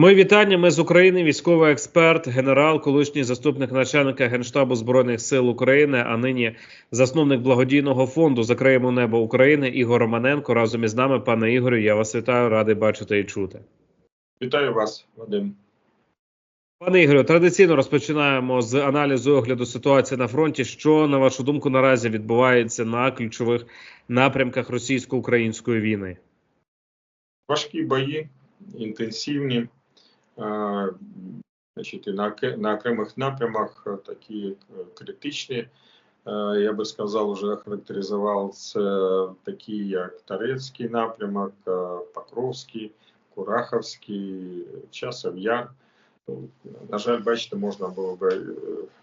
Мої вітання. Ми з України. Військовий експерт, генерал, колишній заступник начальника генштабу збройних сил України, а нині засновник благодійного фонду Закриємо небо України Ігор Романенко. Разом із нами, пане Ігорю. Я вас вітаю, радий бачити і чути. Вітаю вас, Вадим. Пане Ігорю, традиційно розпочинаємо з аналізу огляду ситуації на фронті. Що на вашу думку наразі відбувається на ключових напрямках російсько-української війни? Важкі бої, інтенсивні. Значить, на, на окремих напрямах такі е, критичні. Я би сказав, вже характеризував це такі, як Тарецький напрямок, Покровський, Кураховський, Часов Яр. Ну, На жаль, бачите, можна було би е,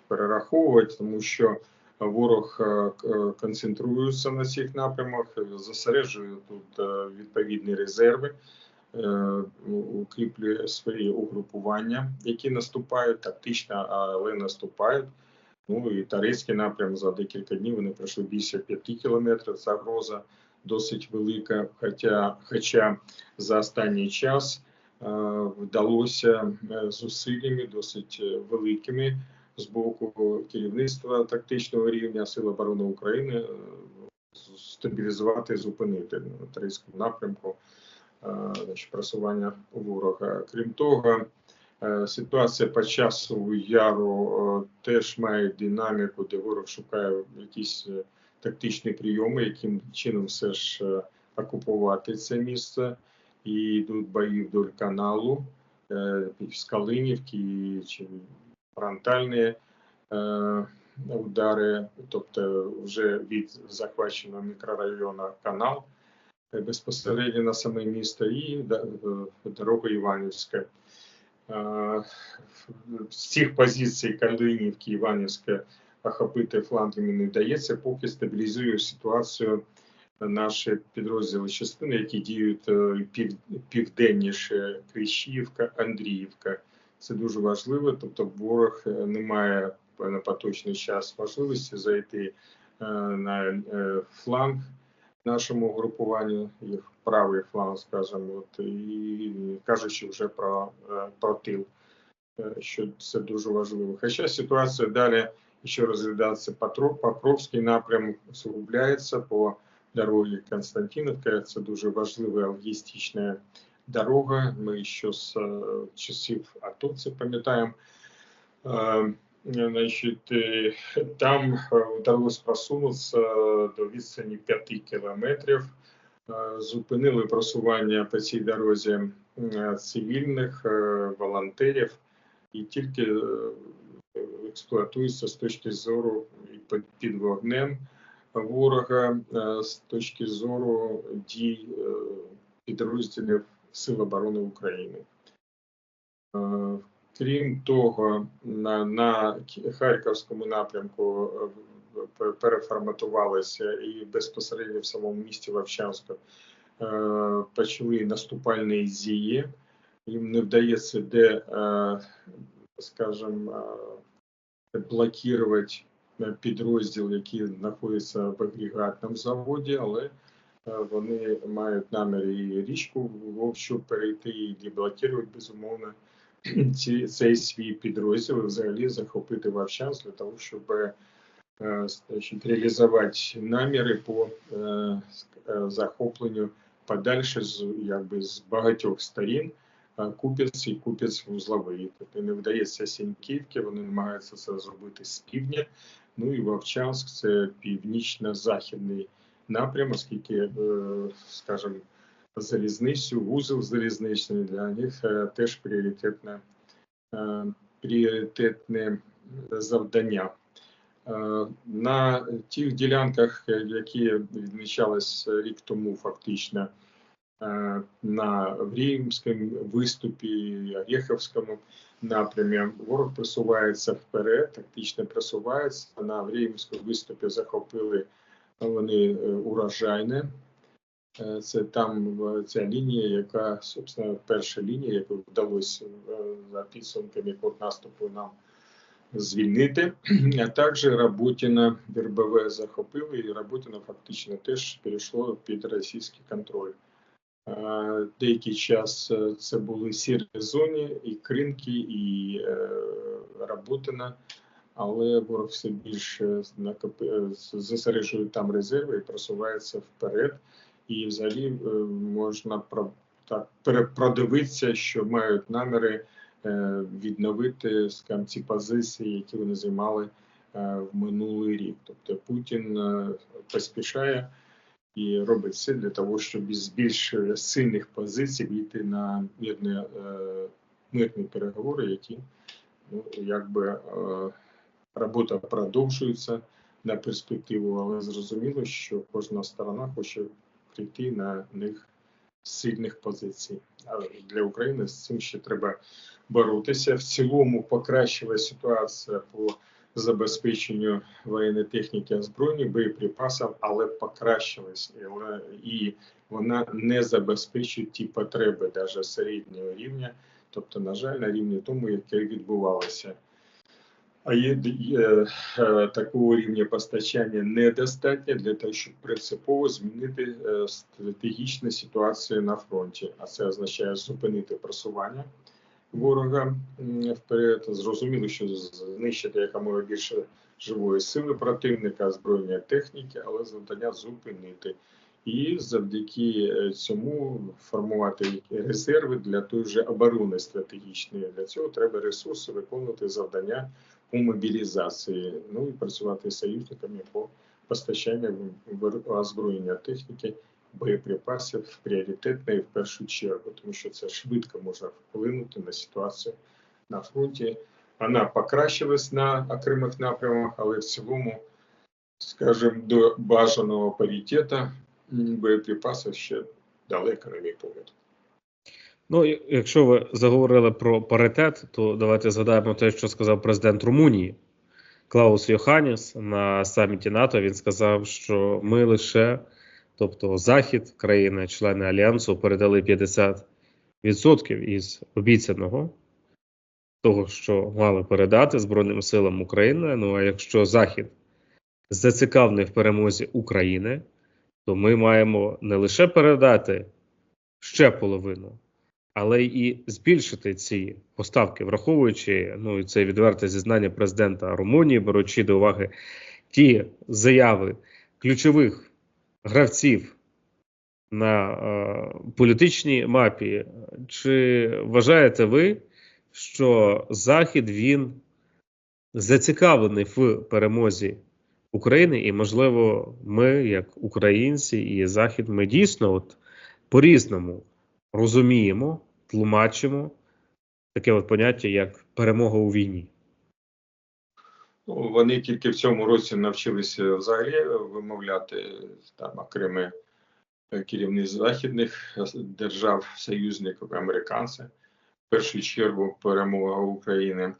перераховувати, тому що ворог е, е, концентрується на цих напрямах, е, зосереджує тут е, відповідні резерви, е, укріплює свої угрупування, які наступають тактично, але наступають. Ну і Тарецький напрям за декілька днів вони пройшли більше 5 кілометрів. Загроза досить велика. Хоча, хоча за останній час е, вдалося е, зусиллями досить е, великими з боку керівництва тактичного рівня Сил оборони України е, стабілізувати, зупинити на Тарицькому напрямку е, значить, просування ворога. Крім того, е, ситуація по часу яру е, теж має динаміку, де ворог шукає якісь е, тактичні прийоми, яким чином все ж е, окупувати це місце. І йдуть бої вдоль каналу е, з Калинівки чи фронтальні е, удари, тобто вже від захваченого мікрорайону канал е, безпосередньо на саме місто і е, дорога Іванівська. Е, З цих позицій Калинівки Іванівська охопити флангами не вдається, поки стабілізує ситуацію наші підрозділи частини, які діють е, пів, південніше Кліщівка, Андріївка. Це дуже важливо. Тобто, ворог е, не має на поточний час можливості зайти е, на е, фланг нашому групуванню, їх правий фланг, скажімо, от, і кажучи вже про, е, про тил, е, що це дуже важливо. Хоча ситуація далі ще розглядається Покровський напрям усугубляється по дорогі Константиновка. Це дуже важлива логістична дорога. Ми ще з е, часів АТО це пам'ятаємо. Значить, е, там е, вдалося просунутися до відстані 5 кілометрів. Е, Зупинили просування по цій дорозі цивільних волонтерів і тільки експлуатується з точки зору під- вогнем ворога, з точки зору дій підрозділів Сил оборони України. Крім того, на, на Харківському напрямку е, переформатувалися і безпосередньо в самому місті Вовчанську е, почали наступальні дії. Їм не вдається де, е, скажімо, е, блокувати е, підрозділ, який знаходиться в агрегатному заводі, але е, вони мають намір і річку вовчу перейти і деблокувати, безумовно, ці, цей свій підрозділ і взагалі захопити Вовчанськ для того, щоб е, значить, реалізувати наміри по е, е, захопленню подальше з якби з багатьох сторін. Купець і купець вузловий. Тобто не вдається Сіньківки, вони намагаються це зробити з півдня. Ну і Вовчанськ це північно-західний напрям, оскільки, скажімо, залізницю, вузол залізничний для них е, теж пріоритетне, е, пріоритетне завдання. Е, На тих ділянках, які відмічались рік тому, фактично на Вріїмському виступі, Орєховському напрямі, ворог просувається вперед, тактично просувається. На Вріїмському виступі захопили вони урожайне. Е, Це там ця лінія, яка, собственно, перша лінія, яку вдалося е, за підсумками контрнаступу нам звільнити. А також Работіна РБВ захопили, і Работіна фактично теж перейшло під російський контроль. Е, Деякий час це були сірі зоні, і Кринки, і Работина, але ворог все більше накопи- зосереджує там резерви і просувається вперед. І взагалі е, можна так продивитися, що мають наміри е, відновити скажімо, ці позиції, які вони займали е, в минулий рік. Тобто Путін поспішає і робить все для того, щоб із більш сильних позицій вийти на мирні, мирні переговори, які ну, якби робота продовжується на перспективу, але зрозуміло, що кожна сторона хоче прийти на них з сильних позицій. А для України з цим ще треба боротися. В цілому покращила ситуація по забезпеченню воєнної техніки озброєння, боєприпасів, але вона, і вона не забезпечує ті потреби навіть середнього рівня, тобто, на жаль, на рівні тому, яке відбувалося. А є, є е, такого рівня постачання недостатньо для того, щоб принципово змінити е, стратегічну ситуацію на фронті. А це означає зупинити просування ворога вперед. Зрозуміло, що знищити якомога більше живої сили противника, озброєння техніки, але завдання зупинити. І завдяки е, цьому формувати резерви для той же оборони стратегічної. Для цього треба ресурси виконувати завдання по мобілізації, ну і працювати з союзниками по постачанню озброєння техніки, боєприпасів пріоритетно в першу чергу, тому що це швидко може вплинути на ситуацію на фронті. Вона покращилась на окремих напрямах, але в цілому, скажімо, до бажаного паритету боєприпасів ще далеко, на мій погляд. Ну, якщо ви заговорили про паритет, то давайте згадаємо те, що сказав президент Румунії Клаус Йоханіс на саміті НАТО. Він сказав, що ми лише, тобто Захід, країни, члени альянсу, передали 50% із обіцяного того, що мали передати Збройним силам України. Ну а якщо Захід зацікавлений в перемозі України, то ми маємо не лише передати ще половину, але і збільшити ці поставки, враховуючи ну і це відверте зізнання президента Румунії, беручи до уваги ті заяви ключових гравців на е, політичній мапі. Чи вважаєте ви, що Захід він зацікавлений в перемозі України, і, можливо, ми, як українці і Захід, ми дійсно от по-різному розуміємо, тлумачимо таке от поняття, як перемога у війні. Ну, вони тільки в цьому році навчилися взагалі вимовляти там окремі керівництв західних держав, союзників, американці, в першу чергу перемога України.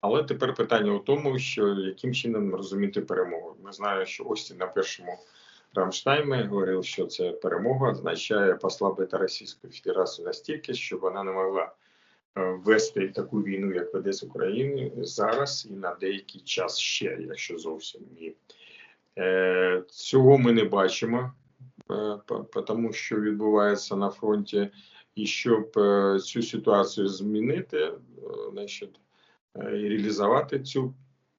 Але тепер питання у тому, що яким чином розуміти перемогу. Ми знаємо, що Остін на першому Рамштаймі говорив, що це перемога означає послабити Російську Федерацію настільки, щоб вона не могла е, вести таку війну, як веде з Україною зараз і на деякий час ще, якщо зовсім ні. Е, Цього ми не бачимо, е, тому що відбувається на фронті, і щоб цю ситуацію змінити, значить, і реалізувати цю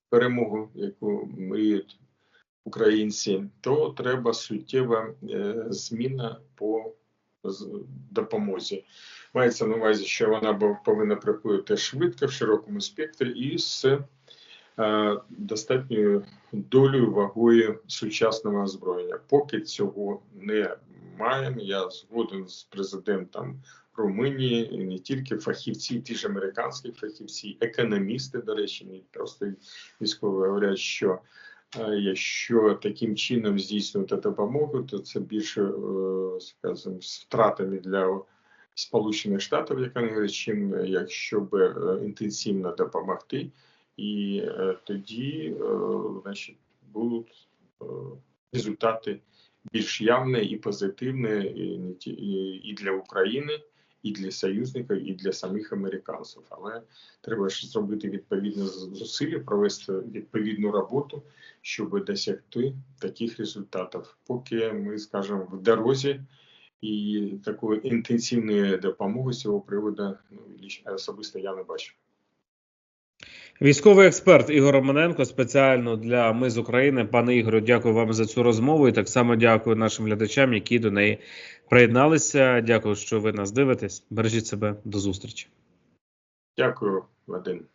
перемогу, яку мріють українці, то треба суттєва е, зміна по допомозі. Мається на увазі, що вона повинна приходити швидко в широкому спектрі і з е, достатньою долею вагою сучасного озброєння. Поки цього не маємо, я згоден з президентом Румунії, не тільки фахівці, ті ж американські фахівці, економісти, до речі, не просто військові говорять, що якщо таким чином здійснювати допомогу, то це більше, е, скажімо, з втратами для Сполучених Штатів, як говорять, чим якщо б е, інтенсивно допомогти, і е, тоді, е, значить, будуть е, результати більш явні і позитивні і для України, і для союзників, і для самих американців. Але треба ж зробити відповідні з- зусилля, провести відповідну роботу, щоб досягти таких результатів. Поки ми, скажімо, в дорозі І такої інтенсивної допомоги з цього приводу ну, особисто я не бачу. Військовий експерт Ігор Романенко спеціально для Ми з України. Пане Ігорю, дякую вам за цю розмову. І так само дякую нашим глядачам, які до неї приєдналися. Дякую, що ви нас дивитесь. Бережіть себе до зустрічі. Дякую, Вадим.